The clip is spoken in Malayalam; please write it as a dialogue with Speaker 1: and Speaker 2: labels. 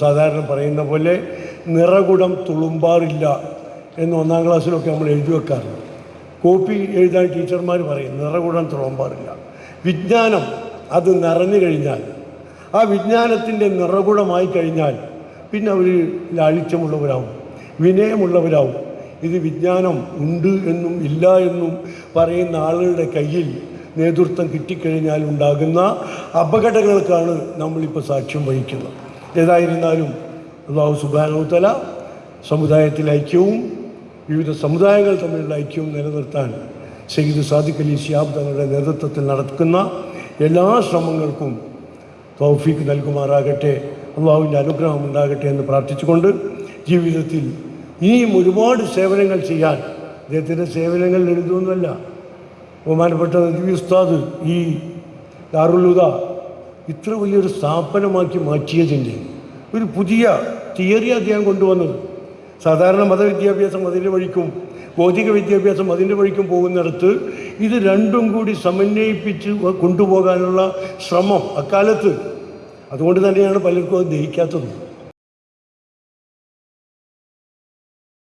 Speaker 1: സാധാരണ പറയുന്ന പോലെ നിറകുടം തുളുമ്പാറില്ല എന്ന് ഒന്നാം ക്ലാസ്സിലൊക്കെ നമ്മൾ എഴുതി വെക്കാറുണ്ട്. കോപ്പി എഴുതാൻ ടീച്ചർമാർ പറയും നിറകുടം തുളുമ്പാറില്ല. വിജ്ഞാനം അത് നിറഞ്ഞു കഴിഞ്ഞാൽ ആ വിജ്ഞാനത്തിന്റെ നിറകുടമായി കഴിഞ്ഞാൽ പിന്നെ അവർ ലാളിത്യമുള്ളവരാവും വിനയമുള്ളവരാവും. ഇത് വിജ്ഞാനം ഉണ്ട് എന്നും ഇല്ല എന്നും പറയുന്ന ആളുകളുടെ കയ്യിൽ നേതൃത്വം കിട്ടിക്കഴിഞ്ഞാൽ ഉണ്ടാകുന്ന അപകടങ്ങൾക്കാണ് നമ്മളിപ്പോൾ സാക്ഷ്യം വഹിക്കുന്നത്. ഏതായിരുന്നാലും അള്ളാഹു സുബാനോത്തല സമുദായത്തിലെ ഐക്യവും വിവിധ സമുദായങ്ങൾ തമ്മിലുള്ള ഐക്യവും നിലനിർത്താൻ സയ്യിദ് സാദിഖ് അലി ഷിയാബ് തങ്ങളുടെ നേതൃത്വത്തിൽ നടക്കുന്ന എല്ലാ ശ്രമങ്ങൾക്കും തൗഫീക്ക് നൽകുമാറാകട്ടെ അള്ളാഹുവിന്റെ അനുഗ്രഹം ഉണ്ടാകട്ടെ എന്ന് പ്രാർത്ഥിച്ചുകൊണ്ട് ജീവിതത്തിൽ ഇനിയും ഒരുപാട് സേവനങ്ങൾ ചെയ്യാൻ അദ്ദേഹത്തിന്റെ സേവനങ്ങൾ എഴുതുമെന്നല്ല ബഹുമാനപ്പെട്ട നദീ ഉസ്താദ് ഈ ദാറുലുദ ഇത്ര വലിയൊരു സ്ഥാപനമാക്കി മാറ്റിയതിന്റെ ഒരു പുതിയ തിയറി അദ്ദേഹം കൊണ്ടുവന്നത്. സാധാരണ മതവിദ്യാഭ്യാസം അതിന്റെ വഴിക്കും ഭൗതിക വിദ്യാഭ്യാസം അതിന്റെ വഴിക്കും പോകുന്നിടത്ത് ഇത് രണ്ടും കൂടി സമന്വയിപ്പിച്ച് കൊണ്ടുപോകാനുള്ള ശ്രമം അക്കാലത്ത്. അതുകൊണ്ട് തന്നെയാണ് പലർക്കും അത് ദഹിക്കാത്തത്.